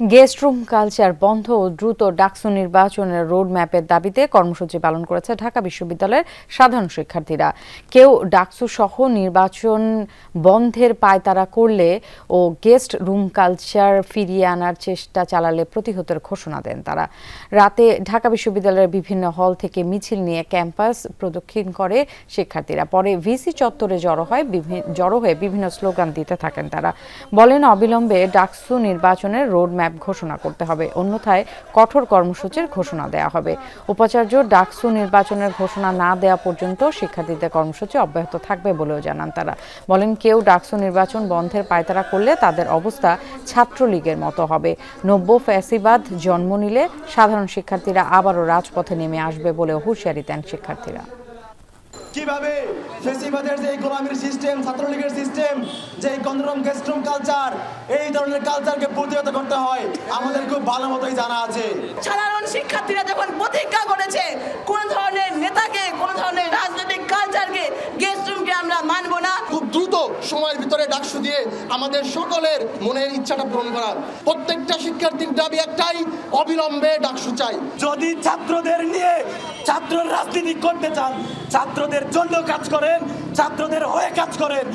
Guest room culture বন্ধ ও দ্রুত ডাকসু নির্বাচনের রোড ম্যাপের দাবিতে কর্মসূচি পালন করেছে ঢাকা বিশ্ববিদ্যালয়ের সাধারণ শিক্ষার্থীরা। কেউ ডাকসু সহ নির্বাচন বন্ধের পায়তারা করলে ও গেস্ট রুম কালচার ফিরিয়ে আনার চেষ্টা চালালে প্রতিহতের ঘোষণা দেন তারা। রাতে ঢাকা বিশ্ববিদ্যালয়ের বিভিন্ন হল থেকে মিছিল নিয়ে ক্যাম্পাস প্রদক্ষিণ করে শিক্ষার্থীরা। পরে ভিসি চত্বরে জড়ো হয় জড়ো হয়ে বিভিন্ন স্লোগান দিতে থাকেন তারা। বলেন অবিলম্বে ডাকসু নির্বাচনের রোড ম্যাপ ঘোষণা করতে হবে। অন্যথায় কঠোর কর্মসূচির ঘোষণা দেওয়া হবে। উপাচার্য ডাকসু নির্বাচনের ঘোষণা না দেওয়া পর্যন্ত শিক্ষার্থীদের কর্মসূচি অব্যাহত থাকবে বলেও জানান তারা। বলেন, কেউ ডাকসু নির্বাচন বন্ধের পায়তারা করলে তাদের অবস্থা ছাত্রলীগের মতো হবে। নব্য ফ্যাসিবাদ জন্ম নিলে সাধারণ শিক্ষার্থীরা আবারও রাজপথে নেমে আসবে বলেও হুঁশিয়ারি দেন শিক্ষার্থীরা। কীভাবে ফেসিবাদের যে গোলামির সিস্টেম ছাত্রলীগের সিস্টেম যে গণরম গেস্টরুম কালচার এই ধরনের কালচারকে প্রতিহত করতে হয় আমাদের খুব ভালো মতোই জানা আছে। সাধারণ শিক্ষার্থীরা যখন প্রতিজ্ঞা করেছে কোন ধরনের নেতাকে কোন ধরনের রাজনৈতিক কালচারকে গেস্ট রুমকে আমরা মানব না। খুব দ্রুত সময়ের ভিতরে ডাকসু দিয়ে আমাদের সকলের মনের ইচ্ছাটা পূরণ করার। প্রত্যেকটা শিক্ষার্থীর দাবি একটাই অবিলম্বে ডাকসু চাই। যদি ছাত্রদের নিয়ে ছাত্র রাজনীতি করতে চান ছাত্রদের জন্য কাজ করেন ছাত্রদের হয়ে কাজ করেন।